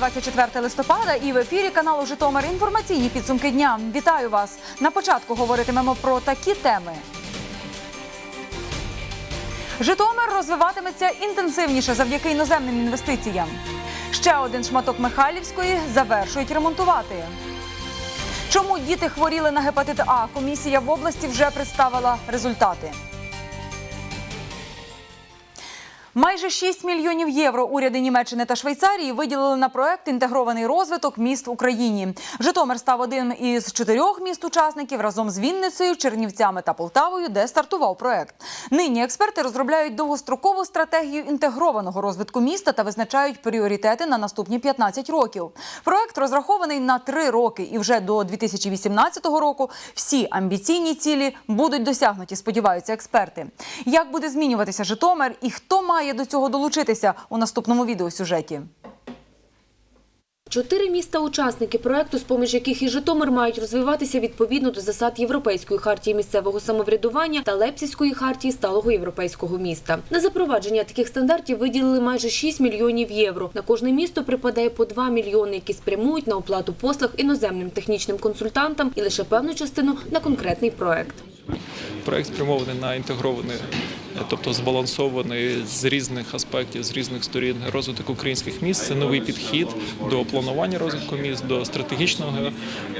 24 листопада і в ефірі каналу Житомир інформаційні підсумки дня. Вітаю вас! На початку говоритимемо про такі теми. Житомир розвиватиметься інтенсивніше завдяки іноземним інвестиціям. Ще один шматок Михайлівської завершують ремонтувати. Чому діти хворіли на гепатит А? Комісія в області вже представила результати. Майже 6 мільйонів євро уряди Німеччини та Швейцарії виділили на проект інтегрований розвиток міст в Україні. Житомир став одним із чотирьох міст-учасників разом з Вінницею, Чернівцями та Полтавою, де стартував проект. Нині експерти розробляють довгострокову стратегію інтегрованого розвитку міста та визначають пріоритети на наступні 15 років. Проект розрахований на три роки, і вже до 2018 року всі амбіційні цілі будуть досягнуті. Сподіваються експерти. Як буде змінюватися Житомир і хто має до цього долучитися у наступному відеосюжеті? Чотири міста-учасники проекту, з поміж яких і Житомир мають розвиватися відповідно до засад Європейської хартії місцевого самоврядування та Лепсівської хартії сталого європейського міста. На запровадження таких стандартів виділили майже 6 мільйонів євро. На кожне місто припадає по 2 мільйони, які спрямують на оплату послуг іноземним технічним консультантам і лише певну частину на конкретний проект. Проект спрямований на інтегрований, тобто збалансований з різних аспектів, з різних сторін розвиток українських міст. Це новий підхід до планування розвитку міст, до стратегічного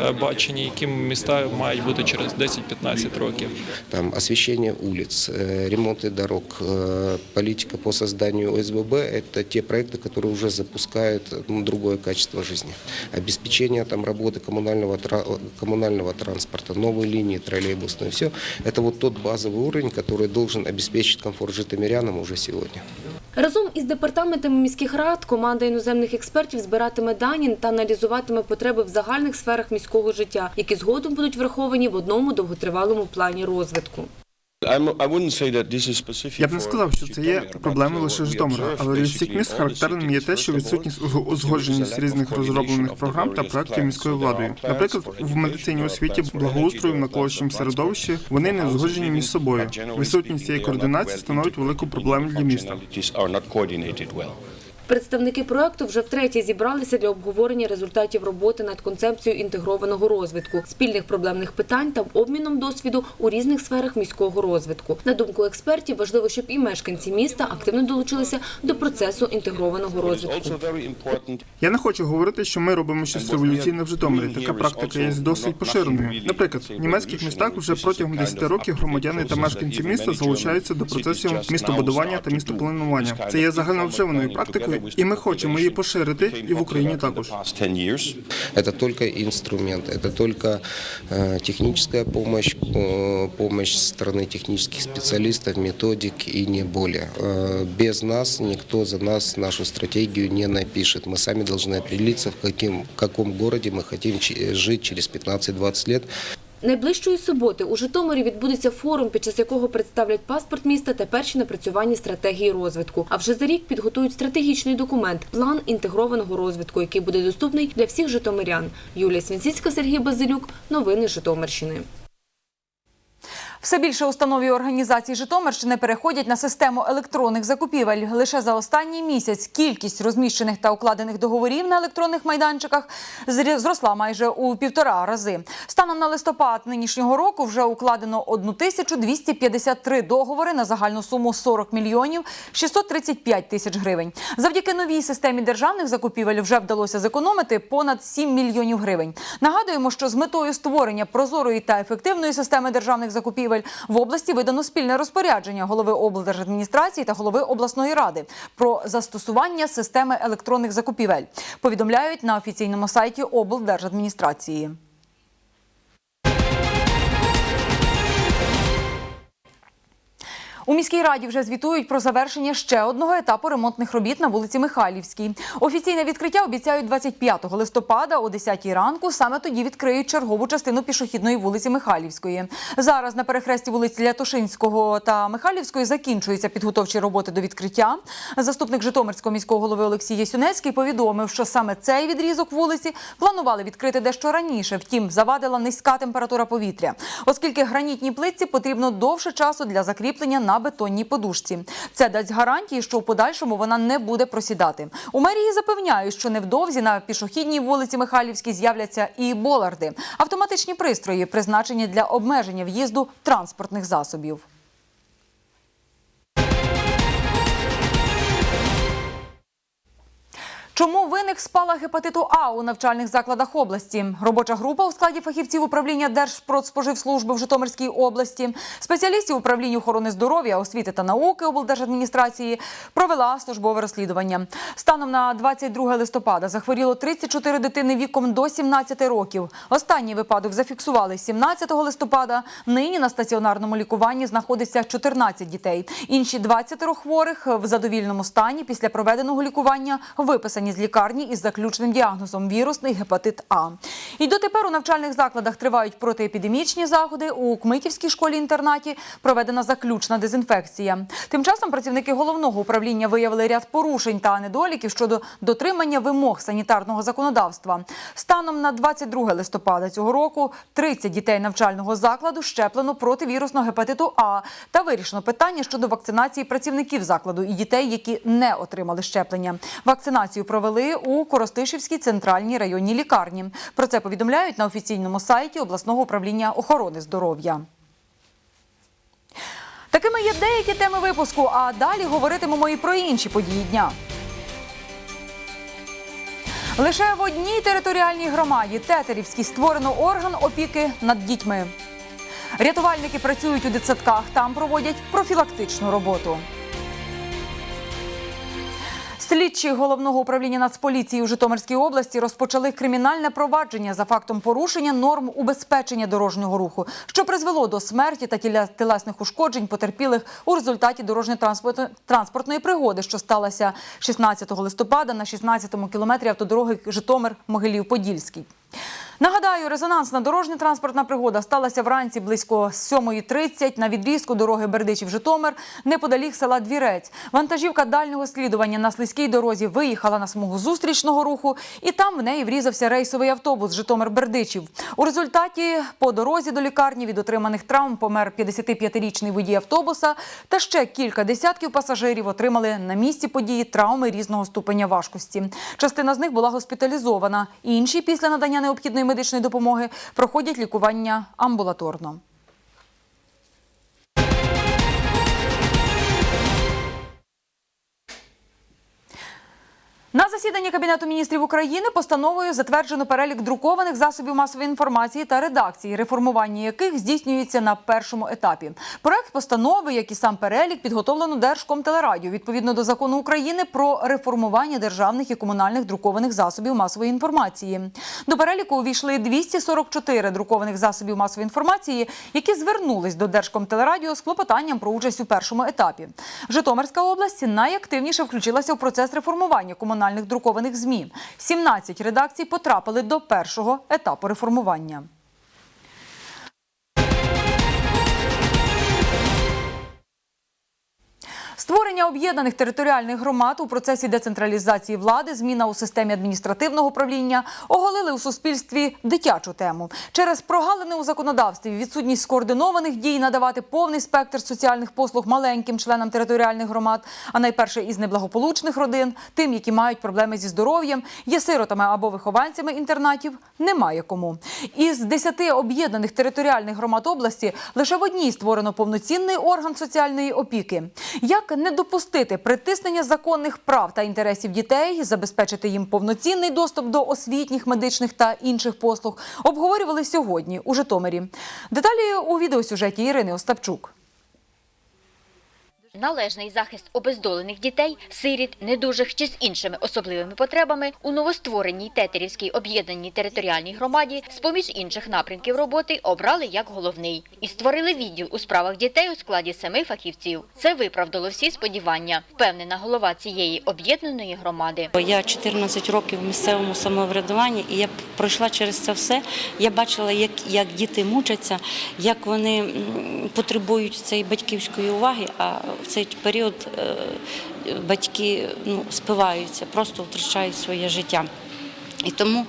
е, бачення, яким міста мають бути через 10-15 років. Там освещение улиц, э, ремонты дорог, э, политика по созданию ОСББ – это те проекты, которые уже запускают ну, другое качество жизни. Обеспечение там работы коммунального, тра- коммунального транспорта, новые линии троллейбусные – все это вот тот базовый уровень, который должен обеспечить комфорт житомирянам уже сьогодні. Разом із департаментами міських рад команда іноземних експертів збиратиме дані та аналізуватиме потреби в загальних сферах міського життя, які згодом будуть враховані в одному довготривалому плані розвитку. Я б не сказав, що це є проблеми лише Житомира, але для всіх міст характерним є те, що відсутність узго- узгодженість різних розроблених програм та проектів міською владою. Наприклад, в медицині освіті, благоустрою в навколишньому середовищі вони не узгоджені між собою. Відсутність цієї координації становить велику проблему для міста. Представники проекту вже втретє зібралися для обговорення результатів роботи над концепцією інтегрованого розвитку, спільних проблемних питань та обміном досвіду у різних сферах міського розвитку. На думку експертів, важливо, щоб і мешканці міста активно долучилися до процесу інтегрованого розвитку. Я не хочу говорити, що ми робимо щось революційне в Житомирі. Така практика є досить поширеною. Наприклад, в німецьких містах вже протягом 10 років громадяни та мешканці міста залучаються до процесів містобудування та містопланування. Це є загальновживаною практикою, і ми хочемо її поширити і в Україні також. Это только инструмент, это только э, техническая помощь, э, помощь со стороны технических специалистов, методик и не более. Э, Без нас никто за нас нашу стратегию не напишет. Мы сами должны определиться, в каким, в каком городе мы хотим чи- жить через 15-20 лет. Найближчої суботи у Житомирі відбудеться форум, під час якого представлять паспорт міста та перші напрацювання стратегії розвитку. А вже за рік підготують стратегічний документ план інтегрованого розвитку, який буде доступний для всіх житомирян. Юлія Свінціцька, Сергій Базилюк. Новини Житомирщини. Все більше установ і організацій Житомирщини переходять на систему електронних закупівель. Лише за останній місяць кількість розміщених та укладених договорів на електронних майданчиках зросла майже у півтора рази. Станом на листопад нинішнього року вже укладено 1253 договори на загальну суму 40 мільйонів 635 тисяч гривень. Завдяки новій системі державних закупівель вже вдалося зекономити понад 7 мільйонів гривень. Нагадуємо, що з метою створення прозорої та ефективної системи державних закупівель в області видано спільне розпорядження голови облдержадміністрації та голови обласної ради про застосування системи електронних закупівель. Повідомляють на офіційному сайті облдержадміністрації. У міській раді вже звітують про завершення ще одного етапу ремонтних робіт на вулиці Михайлівській. Офіційне відкриття обіцяють 25 листопада о 10 ранку. Саме тоді відкриють чергову частину пішохідної вулиці Михайлівської. Зараз на перехресті вулиць Лятошинського та Михайлівської закінчуються підготовчі роботи до відкриття. Заступник Житомирського міського голови Олексій Ясюнецький повідомив, що саме цей відрізок вулиці планували відкрити дещо раніше. Втім, завадила низька температура повітря, оскільки гранітній плитці потрібно довше часу для закріплення на бетонній подушці. Це дасть гарантії, що в подальшому вона не буде просідати. У мерії запевняють, що невдовзі на пішохідній вулиці Михайлівській з'являться і боларди автоматичні пристрої, призначені для обмеження в'їзду транспортних засобів. Чому виник спалах гепатиту А у навчальних закладах області? Робоча група у складі фахівців управління Держпродспоживслужби в Житомирській області, спеціалістів управління охорони здоров'я, освіти та науки облдержадміністрації провела службове розслідування. Станом на 22 листопада захворіло 34 дитини віком до 17 років. Останній випадок зафіксували 17 листопада. Нині на стаціонарному лікуванні знаходиться 14 дітей. Інші 20 хворих в задовільному стані після проведеного лікування виписані з лікарні із заключним діагнозом вірусний гепатит А. І дотепер у навчальних закладах тривають протиепідемічні заходи. У Кмитівській школі-інтернаті проведена заключна дезінфекція. Тим часом працівники головного управління виявили ряд порушень та недоліків щодо дотримання вимог санітарного законодавства. Станом на 22 листопада цього року 30 дітей навчального закладу щеплено проти вірусного гепатиту А та вирішено питання щодо вакцинації працівників закладу і дітей, які не отримали щеплення. Вакцинацію провели у Коростишівській центральній районній лікарні. Про це повідомляють на офіційному сайті обласного управління охорони здоров'я. Такими є деякі теми випуску. А далі говоритимемо і про інші події дня. Лише в одній територіальній громаді Тетерівській створено орган опіки над дітьми. Рятувальники працюють у дитсадках, там проводять профілактичну роботу. Слідчі головного управління Нацполіції у Житомирській області розпочали кримінальне провадження за фактом порушення норм убезпечення дорожнього руху, що призвело до смерті та тілесних ушкоджень потерпілих у результаті дорожньо-транспортної пригоди, що сталася 16 листопада на 16-му кілометрі автодороги Житомир-Могилів-Подільський. Нагадаю, резонансна дорожньо-транспортна пригода сталася вранці близько 7.30 на відрізку дороги Бердичів-Житомир неподалік села Двірець. Вантажівка дальнього слідування на слизькій дорозі виїхала на смугу зустрічного руху, і там в неї врізався рейсовий автобус Житомир-Бердичів. У результаті по дорозі до лікарні від отриманих травм помер 55-річний водій автобуса, та ще кілька десятків пасажирів отримали на місці події травми різного ступеня важкості. Частина з них була госпіталізована, інші після надання необхідної медичної допомоги проходять лікування амбулаторно. Засіданні Кабінету міністрів України постановою затверджено перелік друкованих засобів масової інформації та редакції, реформування яких здійснюється на першому етапі. Проект постанови, як і сам перелік, підготовлено Держкомтелерадіо відповідно до закону України про реформування державних і комунальних друкованих засобів масової інформації. До переліку увійшли 244 друкованих засобів масової інформації, які звернулись до Держкомтелерадіо з клопотанням про участь у першому етапі. Житомирська область найактивніше включилася в процес реформування комунальних друкованих ЗМІ. 17 редакцій потрапили до першого етапу реформування. Створення об'єднаних територіальних громад у процесі децентралізації влади, зміна у системі адміністративного управління оголили у суспільстві дитячу тему. Через прогалини у законодавстві, відсутність скоординованих дій надавати повний спектр соціальних послуг маленьким членам територіальних громад, а найперше із неблагополучних родин, тим, які мають проблеми зі здоров'ям, є сиротами або вихованцями інтернатів, немає кому. Із 10 об'єднаних територіальних громад області лише в одній створено повноцінний орган соціальної опіки. Як не допустити притиснення законних прав та інтересів дітей, забезпечити їм повноцінний доступ до освітніх, медичних та інших послуг, обговорювали сьогодні у Житомирі. Деталі у відеосюжеті Ірини Остапчук. Належний захист обездолених дітей, сиріт, недужих чи з іншими особливими потребами у новоствореній Тетерівській об'єднаній територіальній громаді з-поміж інших напрямків роботи обрали як головний і створили відділ у справах дітей у складі семи фахівців. Це виправдало всі сподівання, впевнена голова цієї об'єднаної громади. Я 14 років в місцевому самоврядуванні, і я пройшла через це все. Я бачила, як, як діти мучаться, як вони потребують цієї батьківської уваги. А в цей період е, батьки ну, спиваються, просто втрачають своє життя. І тому,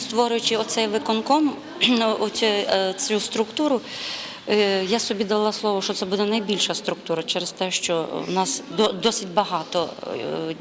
створюючи оцей виконком, е, цю структуру, Е, Я собі дала слово, що це буде найбільша структура через те, що в нас до- досить багато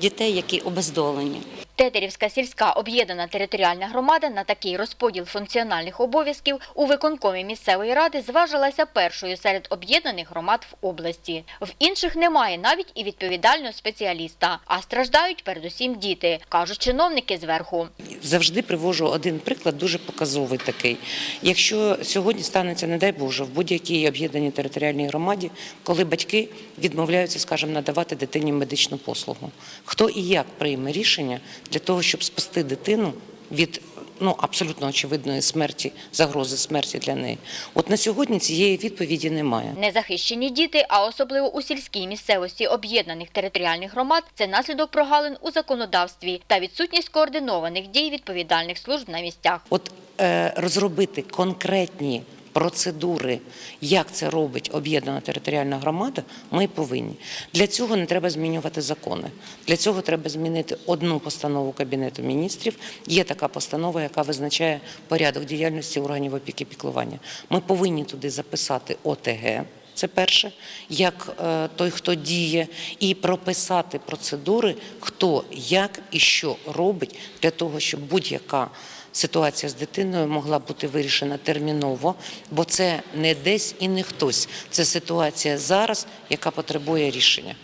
дітей, які обездолені. Тетерівська сільська об'єднана територіальна громада на такий розподіл функціональних обов'язків у виконкомі місцевої ради зважилася першою серед об'єднаних громад в області. В інших немає навіть і відповідального спеціаліста, а страждають передусім діти, кажуть чиновники зверху. завжди привожу один приклад, дуже показовий такий. Якщо сьогодні станеться, не дай Боже, в будь-якій об'єднаній територіальній громаді, коли батьки відмовляються, скажімо, надавати дитині медичну послугу, хто і як прийме рішення для того, щоб спасти дитину від ну абсолютно очевидної смерті, загрози смерті для неї? От на сьогодні цієї відповіді немає. Незахищені діти, а особливо у сільській місцевості об'єднаних територіальних громад, це наслідок прогалин у законодавстві та відсутність координованих дій відповідальних служб на місцях. От е, розробити конкретні процедури, як це робить об'єднана територіальна громада, ми повинні. Для цього не треба змінювати закони. Для цього треба змінити одну постанову Кабінету міністрів. Є така постанова, яка визначає порядок діяльності органів опіки піклування. Ми повинні туди записати ОТГ. Це перше, як е, той, хто діє, і прописати процедури, хто як і що робить для того, щоб будь-яка ситуація з дитиною могла бути вирішена терміново, бо це не десь і не хтось. Це ситуація зараз, яка потребує рішення.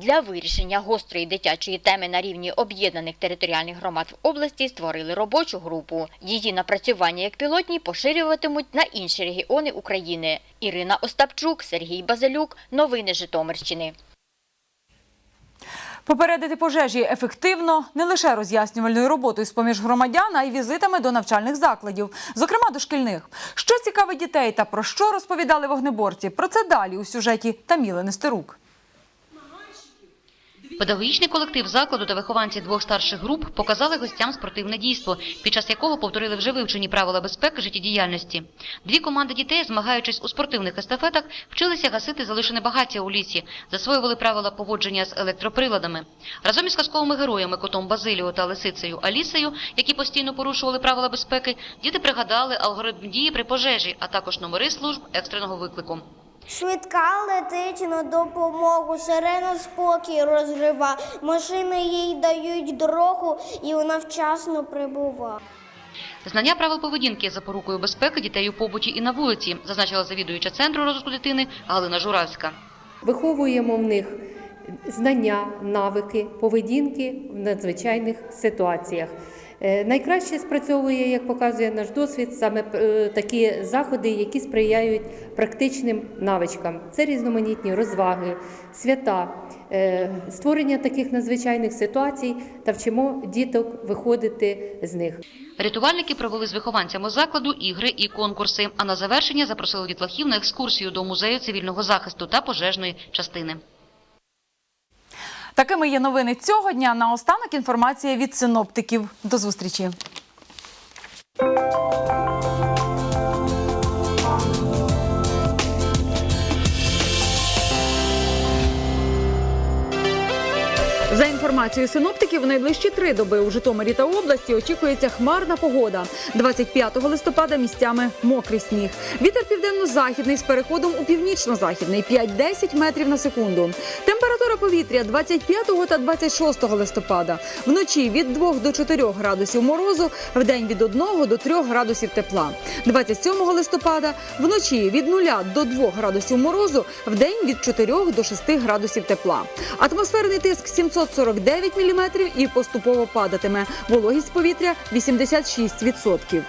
Для вирішення гострої дитячої теми на рівні об'єднаних територіальних громад в області створили робочу групу. Її напрацювання як пілотні поширюватимуть на інші регіони України. Ірина Остапчук, Сергій Базилюк. Новини Житомирщини. Попередити пожежі ефективно не лише роз'яснювальною роботою з поміж громадян, а й візитами до навчальних закладів, зокрема дошкільних. Що цікавить дітей та про що розповідали вогнеборці? Про це далі у сюжеті Таміли Нестерук. Педагогічний колектив закладу та вихованці двох старших груп показали гостям спортивне дійство, під час якого повторили вже вивчені правила безпеки життєдіяльності. Дві команди дітей, змагаючись у спортивних естафетах, вчилися гасити залишене багаття у лісі, засвоювали правила поводження з електроприладами. Разом із казковими героями котом Базиліо та лисицею Алісею, які постійно порушували правила безпеки, діти пригадали алгоритм дії при пожежі, а також номери служб екстреного виклику. Швидка летить на допомогу, сирена спокій розрива, машини їй дають дорогу, і вона вчасно прибуває. Знання правил поведінки є запорукою безпеки дітей у побуті і на вулиці, зазначила завідуюча центру розвитку дитини Галина Журавська. Виховуємо в них знання, навики, поведінки в надзвичайних ситуаціях. Е, Найкраще спрацьовує, як показує наш досвід, саме е, такі заходи, які сприяють практичним навичкам. Це різноманітні розваги, свята, е, створення таких надзвичайних ситуацій та вчимо діток виходити з них. Рятувальники провели з вихованцями закладу ігри і конкурси. А на завершення запросили дітлахів на екскурсію до музею цивільного захисту та пожежної частини. Такими є новини цього дня. Наостанок інформація від синоптиків. До зустрічі. Інформацією синоптиків, у найближчі три доби у Житомирі та області очікується хмарна погода. 25 листопада місцями мокрий сніг. Вітер південно-західний з переходом у північно-західний 5-10 метрів на секунду. Температура повітря 25 та 26 листопада. Вночі від 2 до 4 градусів морозу, вдень від 1 до 3 градусів тепла. 27 листопада вночі від 0 до 2 градусів морозу, вдень від 4 до 6 градусів тепла. Атмосферний тиск 749 міліметрів і поступово падатиме. Вологість повітря 86%.